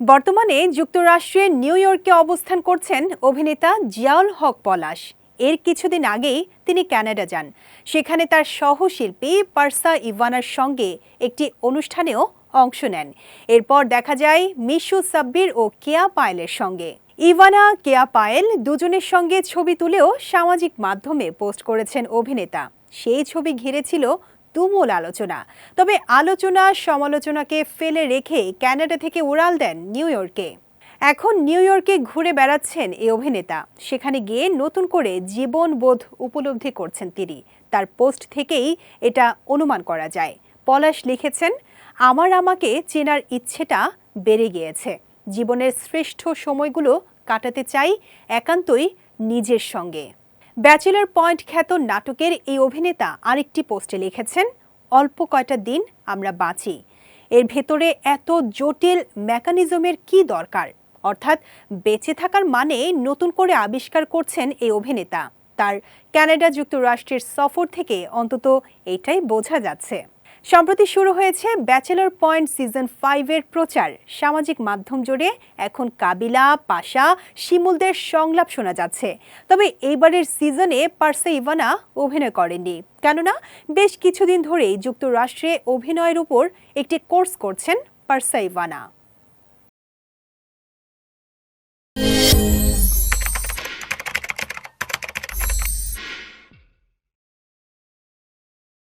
বর্তমানে যুক্তরাষ্ট্রের নিউ ইয়র্কে অবস্থান করছেন অভিনেতা জিয়াউল হক পলাশ। এর কিছুদিন আগেই তিনি কানাডা যান। সেখানে তার সহশিল্পী পার্সা ইভানার সঙ্গে একটি অনুষ্ঠানেও অংশ নেন। এরপর দেখা যায় মিশু সাব্বির ও কেয়া পায়েলের সঙ্গে। ইভানা, কেয়া পায়েল দুজনের সঙ্গে ছবি তুলেও সামাজিক মাধ্যমে পোস্ট করেছেন অভিনেতা। সেই ছবি ঘিরেছিল তুমুল আলোচনা। তবে আলোচনা সমালোচনাকে ফেলে রেখে ক্যানাডা থেকে উড়াল দেন নিউ ইয়র্কে। এখন নিউ ইয়র্কে ঘুরে বেড়াচ্ছেন এই অভিনেতা। সেখানে গিয়ে নতুন করে জীবনবোধ উপলব্ধি করছেন তিনি। তার পোস্ট থেকেই এটা অনুমান করা যায়। পলাশ লিখেছেন, আমার আমাকে চেনার ইচ্ছেটা বেড়ে গিয়েছে। জীবনের শ্রেষ্ঠ সময়গুলো কাটাতে চাই একান্তই নিজের সঙ্গে। ব্যাচেলর পয়েন্ট খ্যাত নাটকের এই অভিনেতা আরেকটি পোস্টে লিখেছেন, অল্প কয়টা দিন আমরা বাঁচি। এর ভেতরে এত জটিল মেকানিজমের কি দরকার? অর্থাৎ বেঁচে থাকার মানে নতুন করে আবিষ্কার করছেন এই অভিনেতা। তার কানাডা যুক্তরাষ্ট্রের সফর থেকে অন্তত এটাই বোঝা যাচ্ছে। সম্প্রতি শুরু হয়েছে ব্যাচেলর পয়েন্ট সিজন ফাইভের প্রচার। সামাজিক মাধ্যম জুড়ে এখন কাবিলা, পাশা, শিমুলদের সংলাপ শোনা যাচ্ছে। তবে এইবারের সিজনে পার্সে ইভানা অভিনয় করেননি। কেননা, বেশ কিছুদিন ধরেই যুক্তরাষ্ট্রে অভিনয়ের উপর একটি কোর্স করছেন পার্সা ইভানা।